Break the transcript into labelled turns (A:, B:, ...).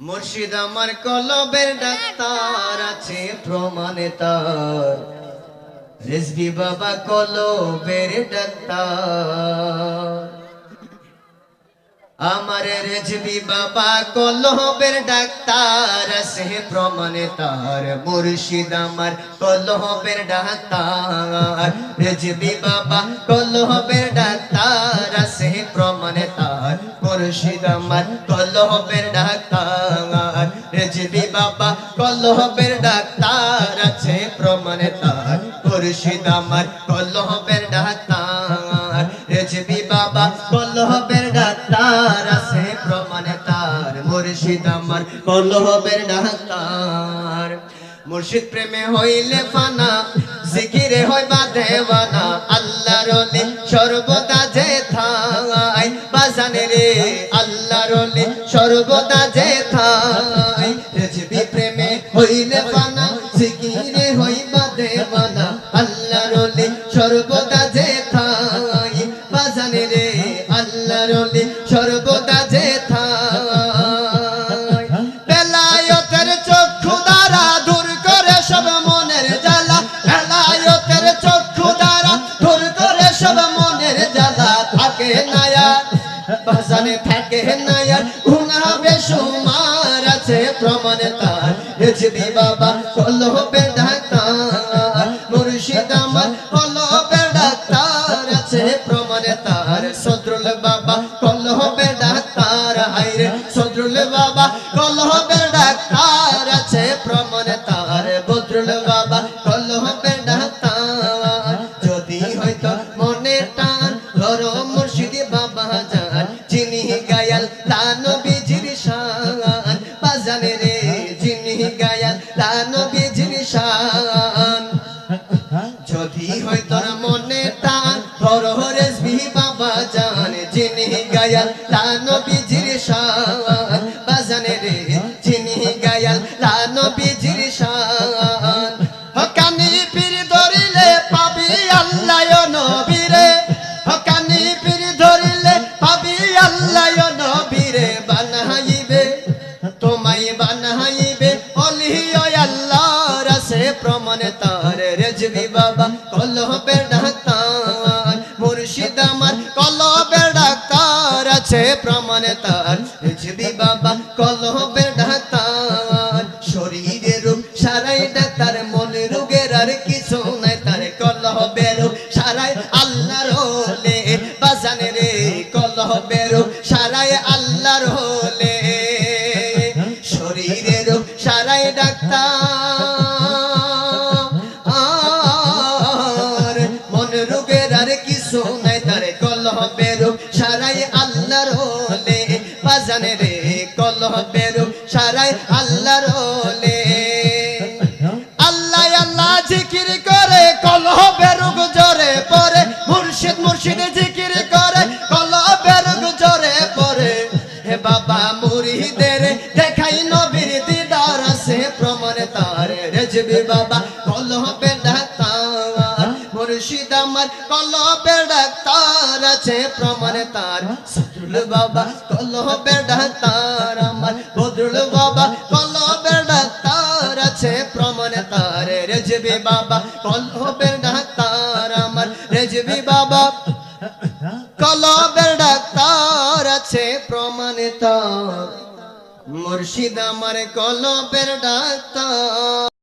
A: মুর্শিদ আমার কলবের ডাক্তার আছে প্রমাণে তার। রেজবি বাবা কলবের ডাক্তার। আমার রেজবি বাবা কলবের ডাক্তার আছে প্রমাণে তার। মুর্শিদ আমার কলবের ডাক্তার। রেজবি বাবা কলবের ডাক্তার আছে প্রমাণে তার। মুর্শিদ আমার কলবের ডাক্তার। রেজবি বাবা কলবের ডাক্তার আছে, প্রমাণে তার মুর্শিদ আমার কলবের ডাক্তার। রেজবি বাবা কলবের ডাক্তার আছে, প্রমাণে তার মুর্শিদ আমার কলবের ডাক্তার। মুর্শিদ প্রেমে হইলে ফানা, জিকিরে হয় বা দেওয়ানা আল্লাহ রলি সর্বদা যে থাই বাজানে রে রলি সর্বদা যে থাই। রেজবি প্রেমে হইলে ফানা জিকিরে হই বা দেওয়ানা। আল্লাহ রলি সর্বদা যে থাই। বাজানে রে আল্লাহ রলি সর্বদা যে থাই। চক্ষু দ্বারা দূর করে সব মনের জ্বালা। চক্ষু দ্বারা দূর করে সব মনের জ্বালা। থাকে নায়া বাজানে থাকে নায়ার গুনা বেশুমার আছে প্রমাণ তার। রেজবি বাবা, কলবে ডাক্তার, মুর্শিদ আমার কলবে ডাক্তার আছে প্রমাণ তার। সদরুল বাবা, কলবে ডাক্তার হাইরে সদরুল বাবা, কলবে ডাক্তার আছে প্রমাণ তার। বদরুল বাবা, কলবে ডাক্তার, যদি হয়তো মনে টান, ধরো মুর্শিদি বাবা যদি হয় তোর মনে টান ধরো রেসবি বাবা জান, যিনি গায়াল তান বিজির শান। বাজানে রে, যিনি গায়াল তান বিজির রেজবি বাবা, কলবের ডাক্তার। মুর্শিদ আমার কলবের ডাক্তার আছে, প্রমাণ তার। রেজবি বাবা, কলবের ডাক্তার। শরীরের রূপ সারাই ডাক্তার মনে রোগের আর কিছু নাই। তার কলবের রূপ সারাই আল্লাহর হলে। বাজানে রে, কলবের রূপ সারাই সারাই আল্লাহর হলে, বাজানে রে কলবের সারাই আল্লাহর হলে। আল্লাহ আল্লাহ জিকির করে, কলবের জরে পরে মুর্শিদ মুর্শিদ জিকির করে, কলবের জরে পরে হে বাবা মুরিদের, দেখাই নবীর দিদার আছে প্রমাণ তার। রেজবি বাবা কলবে ডাক্তার মুর্শিদ আমার কলবে ডাক্তার আছে, প্রমাণ তার। সদরুল বাবা কলবে ডাক্তার আমার। বদরুল বাবা কলবে ডাক্তার আছে, প্রমাণ তার। রেজবি বাবা কলবে ডাক্তার আমার। রেজবি বাবা, কলবের ডাক্তার আছে, প্রমাণে তার। মুর্শিদ আমার কলবের ডাক্তার।